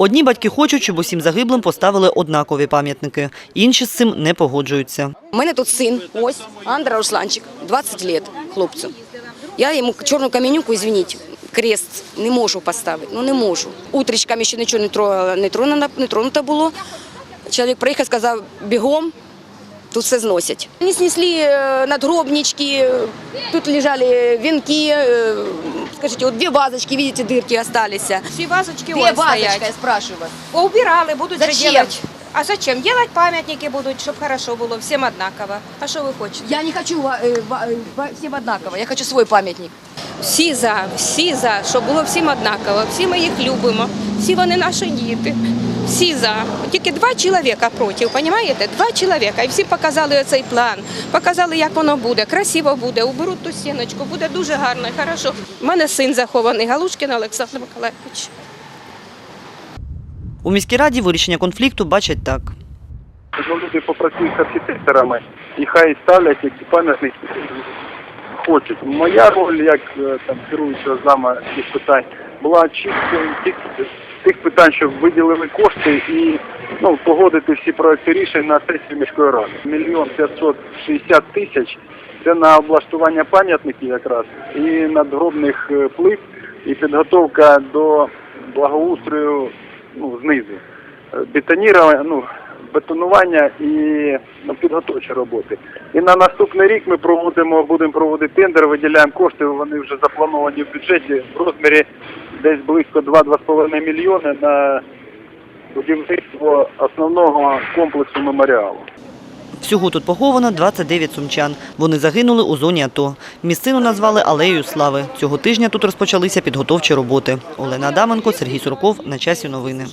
Одні батьки хочуть, щоб усім загиблим поставили однакові пам'ятники. Інші з цим не погоджуються. У мене тут син, ось, Андра Русланчик, 20 років хлопцю. Я йому чорну каменюку, звініть крест не можу поставити, ну не можу. Утрічками ще нічого не тронуто, не тронуто було. Чоловік приїхав, сказав, бігом, тут все зносять. Вони снесли е, надгробнички, е, тут лежали венки, е, скажіть, от дві вазочки, видите, дырки остались. Всі вазочки Дві вон вазочки, я спрашиваю. Поубирали, будуть же Зачем? делать. А зачем? Делать памятники будуть, щоб хорошо було, всім однаково. А що ви хочете? Я не хочу ва- э, ва- э, ва- всем одинаково, я хочу свой памятник. Всі за, всі за, щоб було всім однаково. Всі ми їх любимо, всі вони наші діти. Всі за. Тільки два чоловіка проти, розумієте? Два чоловіка. І всі показали оцей план, показали, як воно буде. Красиво буде, уберуть ту стіночку, буде дуже гарно і хорошо. У мене син захований, Галушкін Олександр Миколаївич. У міській раді вирішення конфлікту бачать так. Люди попрацюють з архітекторами і хай ставлять які пам'ятники хочуть. Моя роль як е, там керуючого зама цих питань була чисто тих, тих питань, щоб виділили кошти і ну, погодити всі проекти рішень на сесії міської ради. Мільйон п'ятсот шістдесят тисяч це на облаштування пам'ятників якраз і надгробних е, плит, і підготовка до благоустрою ну, знизу. Бетоніра, ну, бетонування і ну, підготовчі роботи. І на наступний рік ми проводимо, будемо проводити тендер, виділяємо кошти, вони вже заплановані в бюджеті в розмірі десь близько 2-2,5 мільйони на будівництво основного комплексу меморіалу. Всього тут поховано 29 сумчан. Вони загинули у зоні АТО. Місцину назвали Алеєю Слави. Цього тижня тут розпочалися підготовчі роботи. Олена Адаменко, Сергій Сурков. На часі новини.